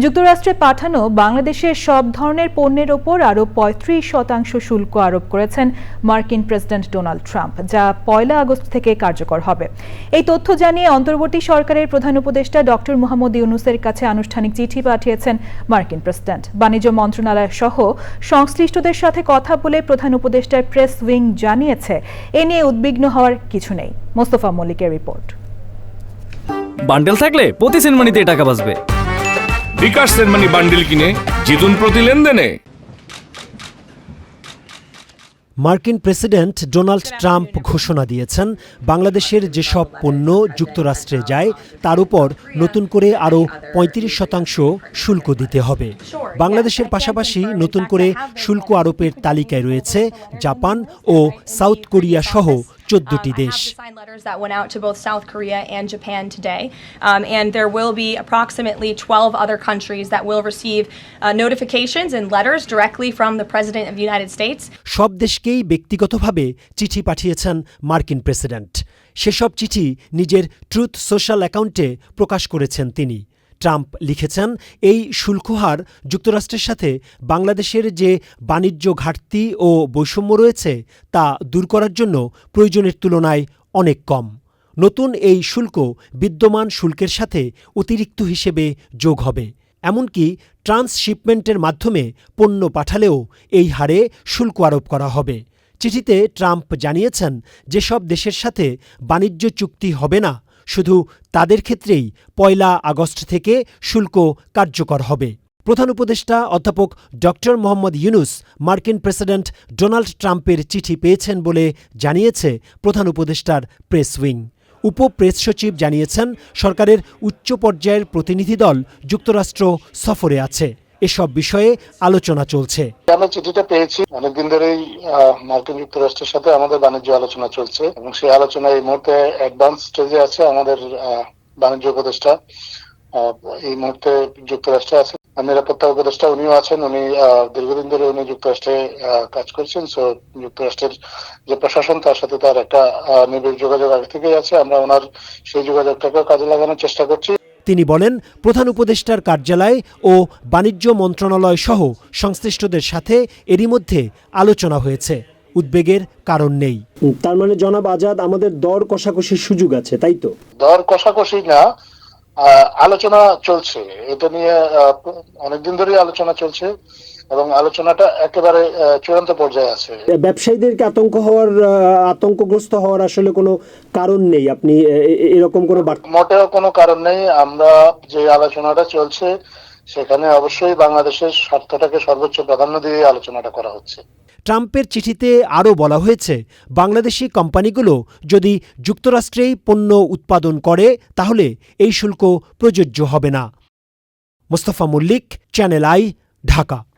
যুক্তরাষ্ট্রে পাঠানো বাংলাদেশের সব ধরনের পণ্যের ওপর আরও পঁয়ত্রিশ শতাংশ শুল্ক আরোপ করেছেন মার্কিন প্রেসিডেন্ট ডোনাল্ড ট্রাম্প, যা পয়লা আগস্ট থেকে কার্যকর হবে। এই তথ্য জানিয়ে অন্তর্বর্তী সরকারের প্রধান উপদেষ্টা ডক্টর মোহাম্মদ ইউনুসের কাছে আনুষ্ঠানিক চিঠি পাঠিয়েছেন মার্কিন প্রেসিডেন্ট। বাণিজ্য মন্ত্রণালয় সহ সংশ্লিষ্টদের সাথে কথা বলে প্রধান উপদেষ্টার প্রেস উইং জানিয়েছে, এ নিয়ে উদ্বিগ্ন হওয়ার কিছু নেই। মোস্তফা মল্লিকের রিপোর্ট। বান্ডেল থাকলে প্রতি সেনমানিতে টাকা বাঁচবে। বিকাশ সেনমানি বান্ডিল কিনে জিতুন প্রতি লেনদেনে। মার্কিন প্রেসিডেন্ট ডোনাল্ড ট্রাম্প ঘোষণা দিয়েছেন, বাংলাদেশের যেসব পণ্য যুক্তরাষ্ট্রে যায়, তার উপর নতুন করে আরও পঁয়ত্রিশ শতাংশ শুল্ক দিতে হবে। বাংলাদেশের পাশাপাশি নতুন করে শুল্ক আরোপের তালিকায় রয়েছে জাপান ও সাউথ কোরিয়া সহ চোদ্দটি Um, দেশ have the signed letters that went out to both South Korea and Japan today. Um, and there will be approximately 12 other countries that will receive uh, notifications and letters directly from the President of the United States. সব দেশকেই ব্যক্তিগতভাবে চিঠি পাঠিয়েছেন মার্কিন president সেসব চিঠি নিজের truth social অ্যাকাউন্টে প্রকাশ করেছেন তিনি ট্রাম্প লিখেছেন, এই শুল্কহার যুক্তরাষ্ট্রের সাথে বাংলাদেশের যে বাণিজ্য ঘাটতি ও বৈষম্য রয়েছে, তা দূর করার জন্য প্রয়োজনের তুলনায় অনেক কম। নতুন এই শুল্ক বিদ্যমান শুল্কের সাথে অতিরিক্ত হিসেবে যোগ হবে। এমনকি ট্রান্সশিপমেন্টের মাধ্যমে পণ্য পাঠালেও এই হারে শুল্ক আরোপ করা হবে। চিঠিতে ট্রাম্প জানিয়েছেন, যেসব দেশের সাথে বাণিজ্য চুক্তি হবে না শুধু তাদের ক্ষেত্রেই পয়লা আগস্ট থেকে শুল্ক কার্যকর হবে। প্রধান উপদেষ্টা অধ্যাপক ডক্টর মোহাম্মদ ইউনুস মার্কিন প্রেসিডেন্ট ডোনাল্ড ট্রাম্পের চিঠি পেয়েছেন বলে জানিয়েছে প্রধান উপদেষ্টার প্রেস উইং। উপ প্রেস সচিব জানিয়েছেন, সরকারের উচ্চ পর্যায়ের প্রতিনিধি দল যুক্তরাষ্ট্র সফরে আছে। এসব বিষয়ে আলোচনা চলছে। আমরা চিঠিটা পেয়েছি। অনেকদিন ধরেই মার্কিন যুক্তরাষ্ট্রের সাথে আমাদের বাণিজ্য আলোচনা চলছে এবং সেই আলোচনা এই মুহূর্তে অ্যাডভান্স স্টেজে আছে আমাদের বাণিজ্য উপদেষ্টা। এই মুহূর্তে যুক্তরাষ্ট্রে নিরাপত্তা উপদেষ্টা উনিও আছেন। উনি দীর্ঘদিন ধরে উনি যুক্তরাষ্ট্রে কাজ করছেন। সো যুক্তরাষ্ট্রের যে প্রশাসন, তার সাথে তার একটা নিবিড় যোগাযোগ আগে থেকেই আছে। আমরা ওনার সেই যোগাযোগটাকেও কাজে লাগানোর চেষ্টা করছি। তিনি বলেন প্রধান উপদেষ্টার কার্যালয় ও বাণিজ্য মন্ত্রণালয় সহ সংশ্লিষ্টদের সাথে এরই মধ্যে আলোচনা হয়েছে। উদ্বেগের কারণ নেই। তার মানে জনাব আজাদ আমাদের দর কষাকষির সুযোগ আছে তাই তো? দর কষাকষি না আহ, আলোচনা চলছে। এটা নিয়ে আহ, অনেকদিন ধরেই আলোচনা চলছে। এবং আলোচনাটা একেবারে আহ, চূড়ান্ত পর্যায়ে আছে। ব্যবসায়ীদেরকে আতঙ্ক হওয়ার আতঙ্কগ্রস্ত হওয়ার আসলে কোনো কারণ নেই? আপনি এরকম কোনো মোটেও কোনো কারণ নেই। আমরা যে আলোচনাটা চলছে সেখানে অবশ্যই বাংলাদেশের স্বার্থটাকে সর্বোচ্চ প্রাধান্য দিয়ে আলোচনাটা করা হচ্ছে। ট্রাম্পের চিঠিতে আরও বলা হয়েছে বাংলাদেশি কোম্পানিগুলো যদি যুক্তরাষ্ট্রেই পণ্য উৎপাদন করে তাহলে এই শুল্ক প্রযোজ্য হবে না। Mostafa Mallick channel I Dhaka.